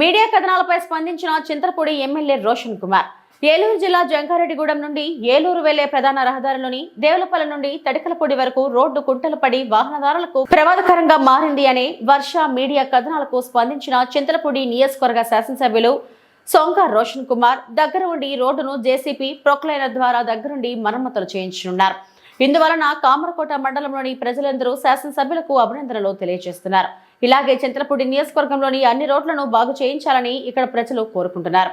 Media కథనాలపై స్పందించిన Chintalapudi MLA Roshan Kumar. Eluru జిల్లా జంకారెడ్డిగూడెం నుండి ఏలూరు వెళ్ళే ప్రధాన రహదారిలోని దేవులపల్లి నుండి తడికలపూడి వరకు రోడ్డు కుంటలు పడి వాహనదారులకు ప్రమాదకరంగా మారింది అనే వర్ష మీడియా కథనాలకు స్పందించిన చింతలపూడి నియోజకవర్గ శాసనసభ్యులు సొంక రోషన్ కుమార్ దగ్గర ఉండి రోడ్డును జేసీపీ ప్రొక్లైనర్ ద్వారా దగ్గరుండి మరమ్మతులు చేయించనున్నారు. ఇందువలన కామరకోట మండలంలోని ప్రజలందరూ శాసనసభ్యులకు అభినందనలు తెలియజేస్తున్నారు. ఇలాగే చింతలపూడి నియోజకవర్గంలోని అన్ని రోడ్లను బాగు చేయించాలని ఇక్కడ ప్రజలు కోరుకుంటున్నారు.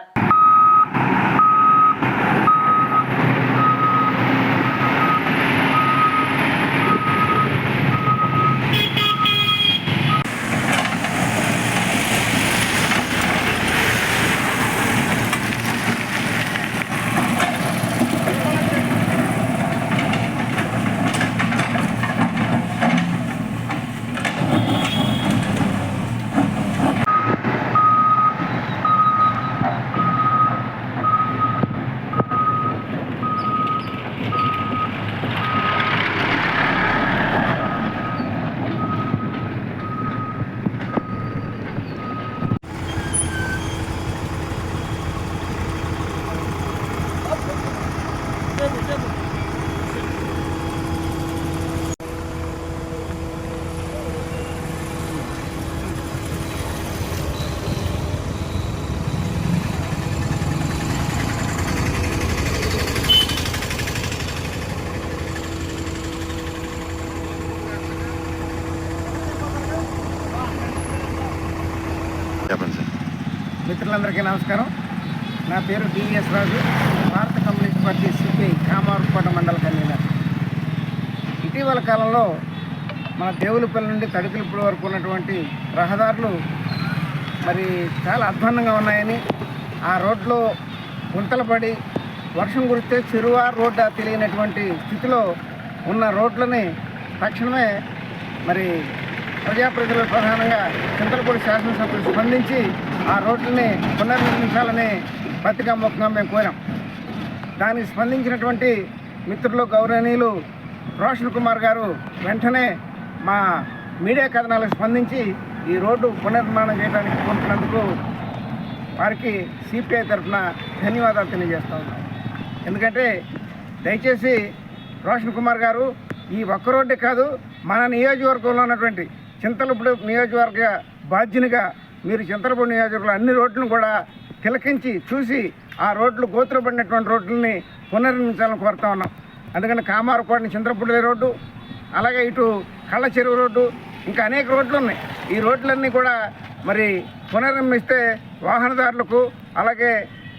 చెప్పండి సార్. మిత్రులందరికీ నమస్కారం. నా పేరు డివిఎస్ రాజు. భారత కమ్యూనిస్ట్ పార్టీ సిపిఐ కామారకోట మండల కన్వీనర్. ఇటీవల కాలంలో మన దేవులపల్లి నుండి తడికిలిపల్లి వరకు ఉన్నటువంటి రహదారులు మరి చాలా అధ్వాన్నంగా ఉన్నాయని ఆ రోడ్లో గుంతలు పడి వర్షం కురిస్తే చెరువ రోడ్డు తెలియనటువంటి స్థితిలో ఉన్న రోడ్లని తక్షణమే మరి ప్రజాప్రతినిధులు ప్రధానంగా చింతలపూడి శాసనసభ్యులు స్పందించి ఆ రోడ్లని పునర్నిర్మించాలని పత్రికాముఖంగా మేము కోరాం. దానికి స్పందించినటువంటి మిత్రులు గౌరవనీయులు రోషన్ కుమార్ గారు వెంటనే మా మీడియా కథనాలకు స్పందించి ఈ రోడ్డు పునర్నిర్మాణం చేయడానికి కోరుతున్నందుకు వారికి సిపిఐ తరఫున ధన్యవాదాలు తెలియజేస్తా ఉన్నాం. ఎందుకంటే దయచేసి రోషన్ కుమార్ గారు ఈ ఒక్క రోడ్డే కాదు మన నియోజకవర్గంలో ఉన్నటువంటి చింతలపూడి నియోజకవర్గ బాధ్యునిగా మీరు చింతలపూడి నియోజకవర్గంలో అన్ని రోడ్లను కూడా తిలకించి చూసి ఆ రోడ్లు గోత్రపడినటువంటి రోడ్లని పునర్నిర్మించాలని కోరుతా ఉన్నాం. అందుకని కామారకోటని చింతలపూడి రోడ్డు అలాగే ఇటు కళ్ళ చెరువు రోడ్డు ఇంకా అనేక రోడ్లు ఉన్నాయి. ఈ రోడ్లన్నీ కూడా మరి పునర్నిర్మిస్తే వాహనదారులకు అలాగే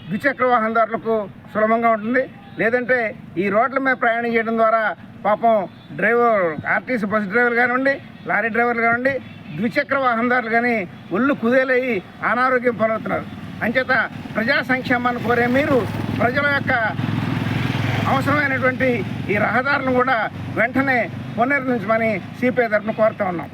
ద్విచక్ర వాహనదారులకు సులభంగా ఉంటుంది. లేదంటే ఈ రోడ్ల మీద ప్రయాణం చేయడం ద్వారా పాపం డ్రైవర్ ఆర్టీసీ బస్ డ్రైవర్లు కానివ్వండి లారీ డ్రైవర్లు కానివ్వండి ద్విచక్ర వాహనదారులు కానీ ఒళ్ళు కుదేలయ్యి అనారోగ్యం పాలవుతున్నారు. అంచేత ప్రజా సంక్షేమాన్ని కోరే మీరు ప్రజల యొక్క అవసరమైనటువంటి ఈ రహదారులను కూడా వెంటనే పునర్నిర్మించమని సిపిఐ తరఫున కోరుతా ఉన్నాం.